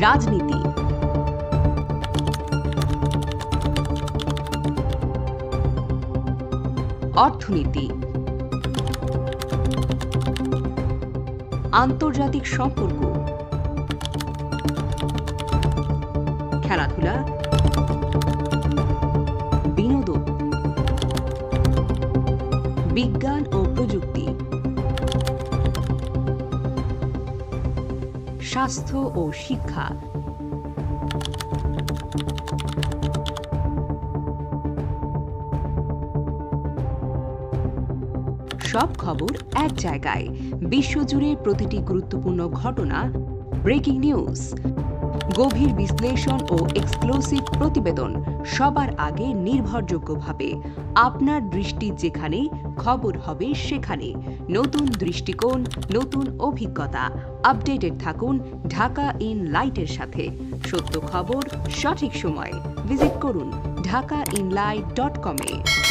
রাজনীতি। অর্থনীতি। আন্তর্জাতিক সম্পর্ক। খেলাধুলা। বিনোদন। বিজ্ঞান ও প্রযুক্তি। স্বাস্থ্য ও শিক্ষা। সব খবর এক জায়গায়। বিশ্বজুড়ে প্রতিটি গুরুত্বপূর্ণ ঘটনা ব্রেকিং নিউজ। গভীর বিশ্লেষণ ও এক্সক্লুসিভ প্রতিবেদন সবার আগে নির্ভরযোগ্যভাবে। আপনার দৃষ্টি যেখানে, খবর হবে সেখানে। নতুন দৃষ্টিকোণ, নতুন অভিজ্ঞতা। আপডেটেড থাকুন ঢাকা ইন লাইটের সাথে। সত্য খবর সঠিক সময়। ভিজিট করুন ঢাকা ইন লাইট ডট কমে।